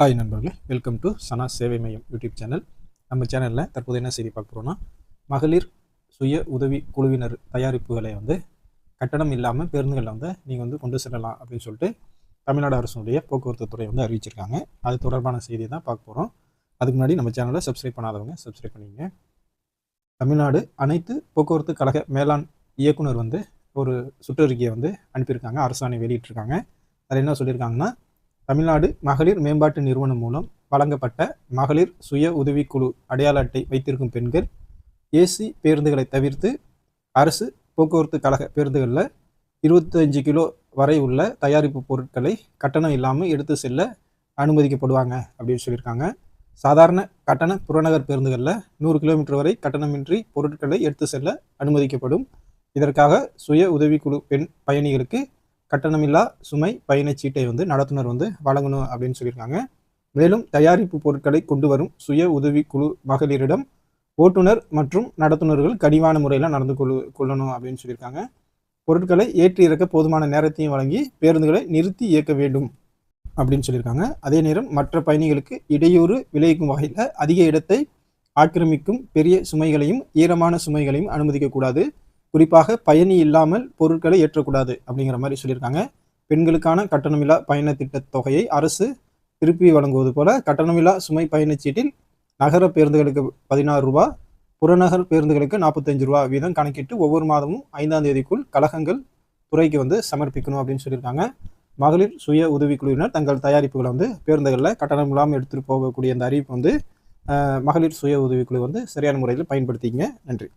Hi நண்பர்களே. Welcome to சனா சேவை மையம் யூடியூப் சேனல் நம்ம சேனலில் தற்போது என்ன செய்தி பார்க்க போகிறோம்னா மகளிர் சுய உதவி குழுவினர் தயாரிப்புகளை வந்து கட்டணம் இல்லாமல் பேருந்துகளில் வந்து நீங்கள் வந்து கொண்டு செல்லலாம் அப்படின்னு சொல்லிட்டு தமிழ்நாடு அரசுடைய போக்குவரத்து துறை வந்து அறிவிச்சிருக்காங்க. அது தொடர்பான செய்தியை தான் பார்க்க போகிறோம் அதுக்கு முன்னாடி நம்ம சேனலை சப்ஸ்கிரைப் பண்ணாதவங்க சப்ஸ்கிரைப் பண்ணிங்க தமிழ்நாடு அனைத்து போக்குவரத்து கழக மேலாண் இயக்குனர் வந்து ஒரு சுற்றறிக்கையை வந்து அனுப்பியிருக்காங்க. அரசாணை வெளியிட்டிருக்காங்க. அதில் என்ன சொல்லியிருக்காங்கன்னா தமிழ்நாடு மகளிர் மேம்பாட்டு நிறுவனம் மூலம் வழங்கப்பட்ட மகளிர் சுய உதவிக்குழு அடையாள அட்டை வைத்திருக்கும் பெண்கள் ஏசி பேருந்துகளை தவிர்த்து அரசு போக்குவரத்து கழக பேருந்துகளில் இருபத்தஞ்சு கிலோ வரை உள்ள தயாரிப்பு பொருட்களை கட்டணம் இல்லாமல் எடுத்து செல்ல அனுமதிக்கப்படுவாங்க அப்படின்னு சொல்லியிருக்காங்க. சாதாரண கட்டண புறநகர் பேருந்துகளில் நூறு கிலோமீட்டர் வரை கட்டணமின்றி பொருட்களை எடுத்து செல்ல அனுமதிக்கப்படும். இதற்காக சுய உதவிக்குழு பெண் பயணிகளுக்கு கட்டணமில்லா சுமை பயணச்சீட்டை வந்து நடத்துனர் வந்து வழங்கணும் அப்படின்னு சொல்லியிருக்காங்க. மேலும் தயாரிப்பு பொருட்களை கொண்டு வரும் சுய உதவி குழு மகளிரிடம் ஓட்டுநர் மற்றும் நடத்துனர்கள் கனிவான முறையில் நடந்து கொள்ளு கொள்ளணும் அப்படின்னு சொல்லியிருக்காங்க. பொருட்களை ஏற்றி இறக்க போதுமான நேரத்தையும் வழங்கி பேருந்துகளை நிறுத்தி இயக்க வேண்டும் அப்படின்னு சொல்லியிருக்காங்க. அதே நேரம் மற்ற பயணிகளுக்கு இடையூறு விளைவிக்கும் வகையில் அதிக இடத்தை ஆக்கிரமிக்கும் பெரிய சுமைகளையும் ஈரமான சுமைகளையும் அனுமதிக்கக்கூடாது. குறிப்பாக பயணி இல்லாமல் பொருட்களை ஏற்றக்கூடாது அப்படிங்கிற மாதிரி சொல்லியிருக்காங்க. பெண்களுக்கான கட்டணமில்லா பயண திட்ட தொகையை அரசு திருப்பி வழங்குவது போல கட்டணமில்லா சுமை பயணச்சீட்டில் நகர பேருந்துகளுக்கு பதினாறு ரூபா புறநகர் பேருந்துகளுக்கு நாற்பத்தஞ்சு ரூபா வீதம் கணக்கிட்டு ஒவ்வொரு மாதமும் ஐந்தாம் தேதிக்குள் கழகங்கள் துறைக்கு வந்து சமர்ப்பிக்கணும் அப்படின்னு சொல்லியிருக்காங்க. மகளிர் சுய உதவிக்குழுவினர் தங்கள் தயாரிப்புகளை வந்து பேருந்துகளில் கட்டணம் இல்லாமல் எடுத்துகிட்டு போகக்கூடிய அந்த அறிவிப்பு வந்து மகளிர் சுய உதவிக்குழு வந்து சரியான முறையில் பயன்படுத்திங்க நன்றி.